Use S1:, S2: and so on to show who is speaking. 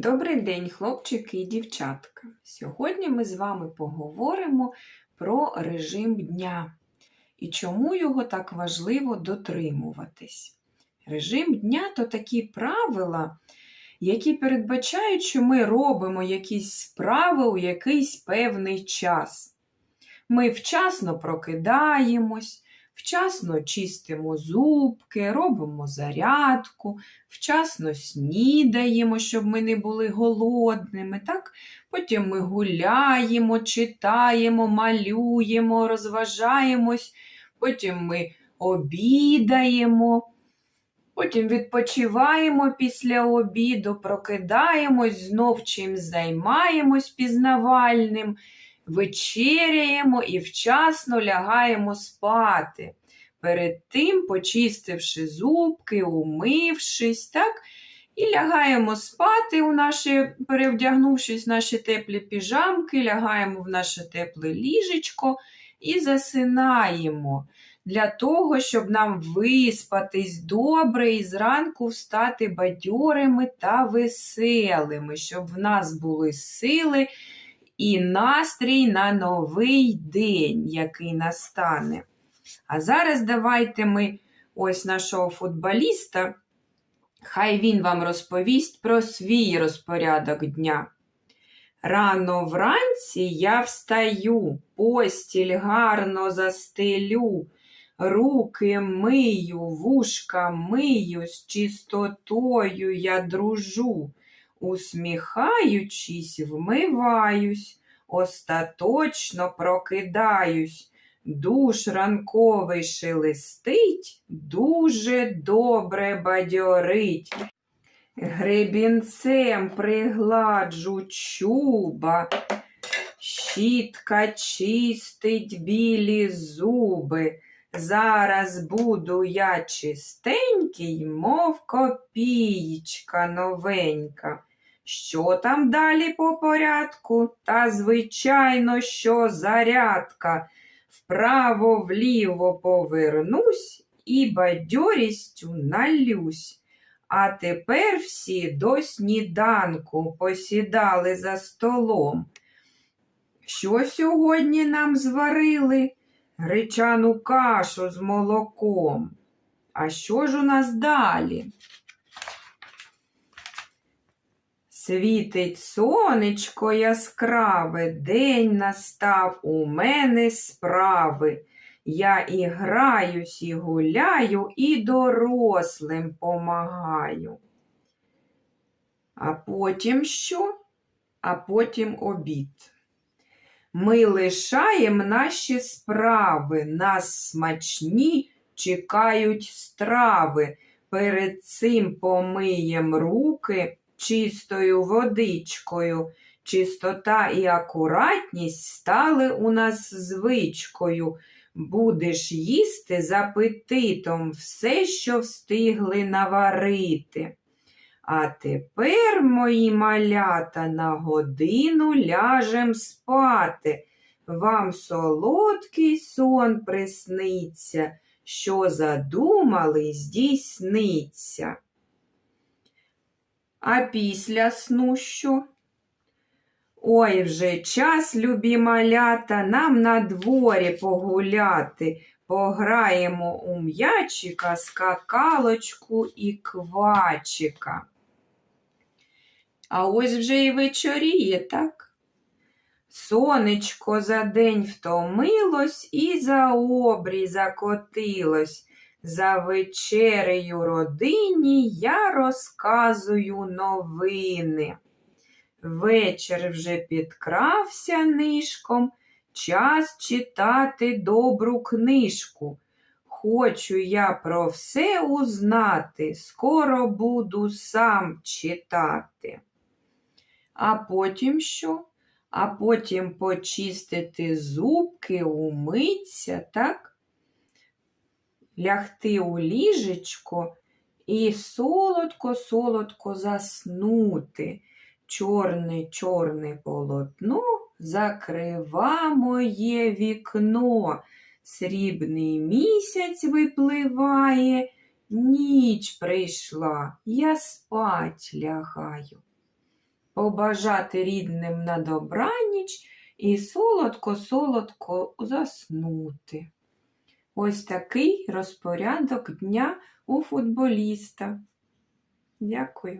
S1: Добрий день, хлопчики і дівчатка. Сьогодні ми з вами поговоримо про режим дня і чому його так важливо дотримуватись. Режим дня то такі правила, які передбачають, що ми робимо якісь справи у якийсь певний час. Ми вчасно прокидаємось, вчасно чистимо зубки, робимо зарядку, вчасно снідаємо, щоб ми не були голодними. Так? Потім ми гуляємо, читаємо, малюємо, розважаємось, потім ми обідаємо. Потім відпочиваємо після обіду, прокидаємось, знов чимсь займаємось пізнавальним, вечеряємо і вчасно лягаємо спати. Перед тим, почистивши зубки, умившись, так? І лягаємо спати, у наші, перевдягнувшись в наші теплі піжамки, лягаємо в наше тепле ліжечко і засинаємо для того, щоб нам виспатись добре і зранку встати бадьорими та веселими, щоб в нас були сили і настрій на новий день, який настане. А зараз давайте ми ось нашого футболіста, хай він вам розповість про свій розпорядок дня. Рано вранці я встаю, постіль гарно застелю, руки мию, вушка мию, з чистотою я дружу, усміхаючись, вмиваюсь, остаточно прокидаюсь. Душ ранковий шелестить, дуже добре бадьорить. Гребінцем пригладжу чуба, щітка чистить білі зуби. Зараз буду я чистенький, мов копієчка новенька. Що там далі по порядку? Та, звичайно, що зарядка. Вправо вліво повернусь і бадьорістю налюсь. А тепер всі до сніданку посідали за столом. Що сьогодні нам зварили? Гречану кашу з молоком. А що ж у нас далі? Світить сонечко яскраве, день настав у мене справи. Я і граюсь, і гуляю, і дорослим помагаю. А потім що? А потім обід. Ми лишаємо наші справи, нас смачні чекають страви. Перед цим помиєм руки чистою водичкою. Чистота і акуратність стали у нас звичкою. Будеш їсти з апетитом все, що встигли наварити. А тепер, мої малята, на годину ляжем спати. Вам солодкий сон присниться, що задумали, здійсниться. А після сну що? Ой, вже час, любі малята, нам на дворі погуляти. Пограємо у м'ячика, скакалочку і квачика. А ось вже і вечоріє, так? Сонечко за день втомилось і за обрій закотилось. За вечерею родині я розказую новини. Вечір вже підкрався нишком, час читати добру книжку. Хочу я про все узнати, скоро буду сам читати. А потім що? А потім почистити зубки, умиться, так? Лягти у ліжечко і солодко-солодко заснути. Чорне чорне полотно закрива моє вікно. Срібний місяць випливає, ніч прийшла, я спать лягаю. побажати рідним на добраніч і солодко-солодко заснути. Ось такий розпорядок дня у футболіста. Дякую.